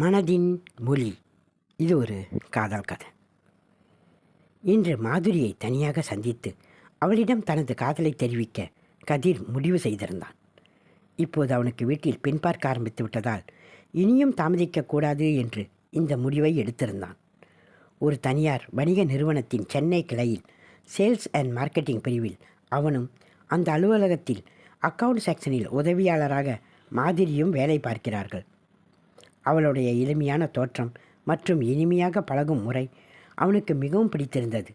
மனதின் மொழி. இது ஒரு காதல் கதை. இன்று மாதுரியை தனியாக சந்தித்து அவளிடம் தனது காதலை தெரிவிக்க கதிர் முடிவு செய்திருந்தான். இப்போது அவனுக்கு வீட்டில் பெண் பார்க்க ஆரம்பித்து விட்டதால் இனியும் தாமதிக்கக்கூடாது என்று இந்த முடிவை எடுத்திருந்தான். ஒரு தனியார் வணிக நிறுவனத்தின் சென்னை கிளையில் சேல்ஸ் அண்ட் மார்க்கெட்டிங் பிரிவில் அவனும் அந்த அலுவலகத்தில் அக்கவுண்ட் செக்ஷனில் உதவியாளராக மாதிரியும் வேலை பார்க்கிறார்கள். அவளுடைய எளிமையான தோற்றம் மற்றும் இனிமையாக பழகும் முறை அவனுக்கு மிகவும் பிடித்திருந்தது.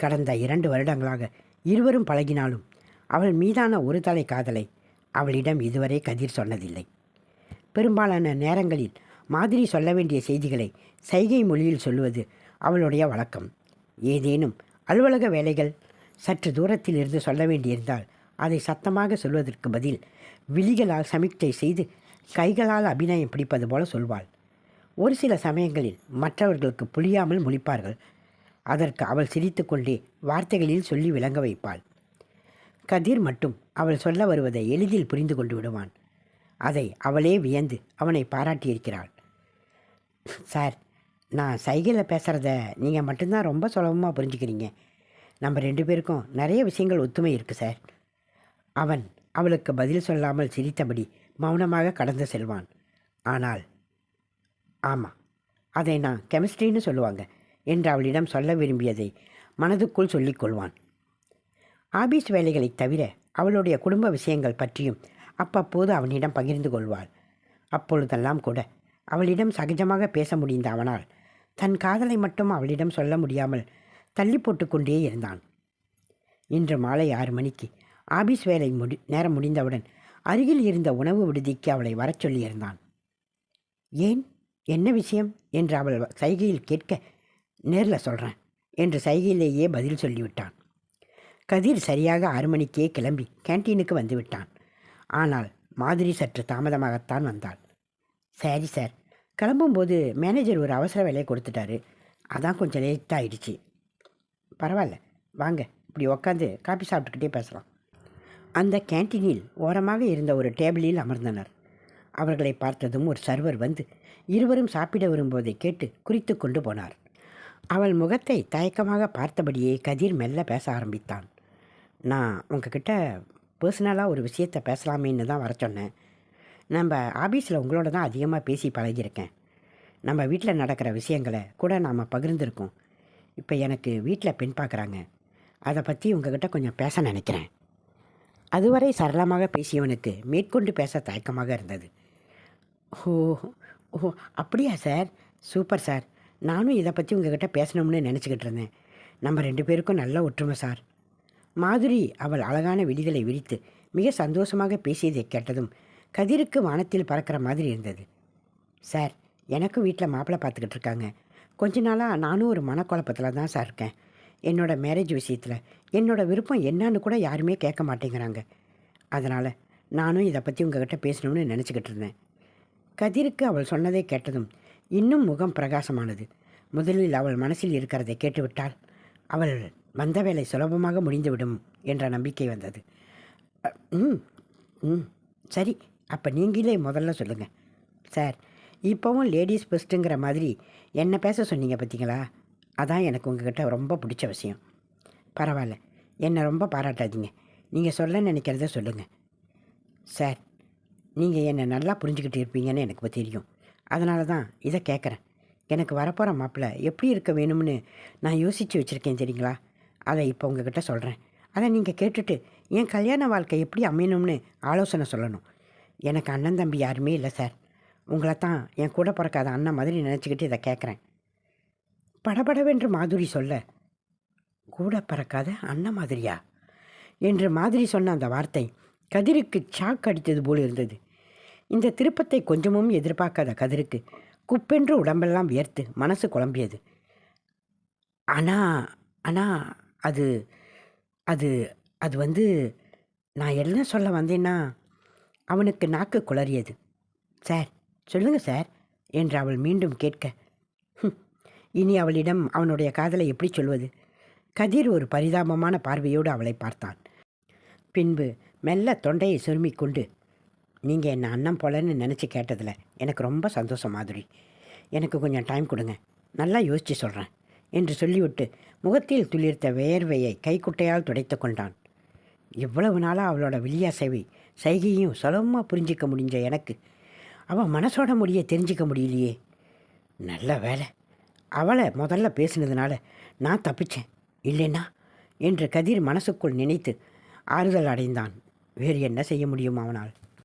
கடந்த இரண்டு வருடங்களாக இருவரும் பழகினாலும் அவள் மீதான ஒரு தலை காதலை அவளிடம் இதுவரை கதிர் சொன்னதில்லை. பெரும்பாலான நேரங்களில் மாதிரி சொல்ல வேண்டிய செய்திகளை சைகை மொழியில் சொல்லுவது அவளுடைய வழக்கம். ஏதேனும் அலுவலக வேலைகள் சற்று தூரத்தில் இருந்து சொல்ல வேண்டியிருந்தால் அதை சத்தமாக சொல்வதற்கு பதில் விழிகளால் சமிக்ஞை செய்து கைகளால் அபிநயம் பிடிப்பது போல சொல்வாள். ஒரு சில சமயங்களில் மற்றவர்களுக்கு புரியாமல் முழிப்பார்கள். அதற்கு அவள் சிரித்துக்கொண்டே வார்த்தைகளில் சொல்லி விளங்க வைப்பாள். கதிர் மட்டும் அவள் சொல்ல வருவதை எளிதில் புரிந்து கொண்டு விடுவான். அதை அவளே வியந்து அவனை பாராட்டியிருக்கிறாள். சார் நான் சைகையில் பேசுகிறத நீங்கள் மட்டும்தான் ரொம்ப சுலபமாக புரிஞ்சுக்கிறீங்க. நம்ம ரெண்டு பேருக்கும் நிறைய விஷயங்கள் ஒத்துமை இருக்குது சார். அவன் அவளுக்கு பதில் சொல்லாமல் சிரித்தபடி மௌனமாக கடந்து செல்வான். ஆனால் ஆமாம் அதை நான் கெமிஸ்ட்ரின்னு சொல்லுவாங்க என்று அவளிடம் சொல்ல விரும்பியதை மனதுக்குள் சொல்லிக்கொள்வான் ஆபீஸ் வேலைகளைத் தவிர அவளுடைய குடும்ப விஷயங்கள் பற்றியும் அப்பப்போது அவனிடம் பகிர்ந்து கொள்வாள். அப்பொழுதெல்லாம் கூட அவளிடம் சகஜமாக பேச முடிந்த அவனால் தன் காதலை மட்டும் அவளிடம் சொல்ல முடியாமல் தள்ளி போட்டுக்கொண்டே இருந்தான். இன்று மாலை ஆறு மணிக்கு ஆபீஸ் வேலை முடி நேரம் முடிந்தவுடன் அருகில் இருந்த உணவு விடுதிக்கு அவளை வரச் சொல்லியிருந்தான். ஏன்? என்ன விஷயம்? என்று அவள் சைகையில் கேட்க நேரில் சொல்கிறேன் என்று சைகையிலேயே பதில் சொல்லிவிட்டான். கதிர் சரியாக ஆறு மணிக்கே கிளம்பி கேன்டீனுக்கு வந்து விட்டான் ஆனால் மாதிரி சற்று தாமதமாகத்தான் வந்தாள். சரி சார் கிளம்பும்போது மேனேஜர் ஒரு அவசர வேலையை கொடுத்துட்டாரு. அதான் கொஞ்சம் லேட்டாகிடுச்சு பரவாயில்ல வாங்க இப்படி உக்காந்து காபி சாப்பிட்டுக்கிட்டே பேசலாம். அந்த கேன்டீனில் ஓரமாக இருந்த ஒரு டேபிளில் அமர்ந்தனர். அவர்களை பார்த்ததும் ஒரு சர்வர் வந்து இருவரும் சாப்பிட வரும்போதை கேட்டு குறித்து கொண்டு போனார். அவள் முகத்தை தயக்கமாக பார்த்தபடியே கதிர் மெல்ல பேச ஆரம்பித்தான். நான் உங்ககிட்ட பர்சனலாக ஒரு விஷயத்தை பேசலாமேன்னு தான் வர சொன்னேன். நம்ம ஆஃபீஸில் உங்களோட தான் அதிகமாக பேசி பழகியிருக்கேன். நம்ம வீட்டில் நடக்கிற விஷயங்களை கூட நாம் பகிர்ந்துருக்கோம். இப்போ எனக்கு வீட்டில் பெண் பார்க்குறாங்க அதை பற்றி உங்ககிட்ட கொஞ்சம் பேச நினைக்கிறேன். அதுவரை சரளமாக பேசியவனுக்கு மேற்கொண்டு பேச தயக்கமாக இருந்தது. ஓ ஓ அப்படியா சார்? Super sir. நானும் இதை பற்றி உங்ககிட்ட பேசணும்னு நினச்சிக்கிட்டு இருந்தேன். நம்ம ரெண்டு பேருக்கும் நல்ல ஒற்றுமை சார். மாதுரி அவள் அழகான விழிகளை விரித்து மிக சந்தோஷமாக பேசியதை கேட்டதும் கதிருக்கு வானத்தில் பறக்கிற மாதிரி இருந்தது. சார் எனக்கும் வீட்டில் மாப்பிள்ளை பார்த்துக்கிட்டு இருக்காங்க. கொஞ்ச நாளாக நானும் ஒரு மனக்குழப்பத்தில் தான் சார் இருக்கேன். என்னோடய மேரேஜ் விஷயத்தில் என்னோட விருப்பம் என்னன்னு கூட யாருமே கேட்க மாட்டேங்கிறாங்க. அதனால் நானும் இதை பற்றி உங்ககிட்ட பேசணும்னு நினச்சிக்கிட்டு இருந்தேன். கதிருக்கு அவள் சொன்னதை கேட்டதும் இன்னும் முகம் பிரகாசமானது. முதலில் அவள் மனசில் இருக்கிறதை கேட்டுவிட்டால் அவள் வந்த வேலை சுலபமாக முடிந்துவிடும் என்ற நம்பிக்கை வந்தது. ம் ம் சரி அப்போ நீங்களே முதல்ல சொல்லுங்கள் சார் இப்போவும் லேடிஸ் பெஸ்ட்டுங்கிற மாதிரி என்ன பேச சொன்னீங்க பார்த்தீங்களா அதான் எனக்கு உங்ககிட்ட ரொம்ப பிடிச்ச விஷயம். பரவாயில்ல என்னை ரொம்ப பாராட்டாதீங்க. நீங்கள் சொல்ல நினைக்கிறத சொல்லுங்கள் சார் நீங்கள் என்னை நல்லா புரிஞ்சுக்கிட்டு இருப்பீங்கன்னு எனக்கு தெரியும். அதனால தான் இதை கேட்குறேன் எனக்கு வரப்போகிற மாப்பிள்ளை எப்படி இருக்க வேணும்னு நான் யோசித்து வச்சுருக்கேன் தெரியுங்களா அதை இப்போ உங்ககிட்ட சொல்கிறேன் அதை நீங்கள் கேட்டுட்டு என் கல்யாண வாழ்க்கை எப்படி அமையணும்னு ஆலோசனை சொல்லணும். எனக்கு அண்ணன் தம்பி யாருமே இல்லை சார். உங்களை தான் என் கூட பிறக்காத அண்ணன் மாதிரி நினச்சிக்கிட்டு இதை கேட்குறேன் படபடவென்று மாதுரி சொல்ல கூட பறக்காத அண்ணன் மாதிரியா? என்று மாதிரி சொன்ன அந்த வார்த்தை கதிருக்கு சாக் அடித்தது போல் இருந்தது. இந்த திருப்பத்தை கொஞ்சமும் எதிர்பார்க்காத கதிருக்கு குப்பென்று உடம்பெல்லாம் வியர்த்து மனசு குழம்பியது. அண்ணா அண்ணா அது அது அது வந்து நான் என்ன சொல்ல வந்தேன்னா அவனுக்கு நாக்கு குளறியது. சார் சொல்லுங்கள் சார் என்று அவள் மீண்டும் கேட்க இனி அவளிடம் அவனுடைய காதலை எப்படி சொல்வது? கதிர் ஒரு பரிதாபமான பார்வையோடு அவளை பார்த்தான். பின்பு மெல்ல தொண்டையை சுருமிக் கொண்டு நீங்கள் என்ன அண்ணன் போலன்னு நினச்சி கேட்டதில் எனக்கு ரொம்ப சந்தோஷம் மாதிரி. எனக்கு கொஞ்சம் டைம் கொடுங்க. நல்லா யோசித்து சொல்கிறேன் என்று சொல்லிவிட்டு முகத்தில் துளிர்த்த வேர்வையை கைக்குட்டையால் துடைத்து கொண்டான். இவ்வளவு நாளாக அவளோட வில்லியாசைவை சைகையும் சுலபமாக புரிஞ்சிக்க முடிஞ்ச எனக்கு அவள் மனசோட முடிய தெரிஞ்சிக்க முடியலையே. நல்ல வேலை அவளை முதல்ல பேசினதுனால நான் தப்பிச்சேன். இல்லைன்னா? என்று கதிர் மனசுக்குள் நினைத்து ஆறுதல் அடைந்தான். வேறு என்ன செய்ய முடியும் அவனால்?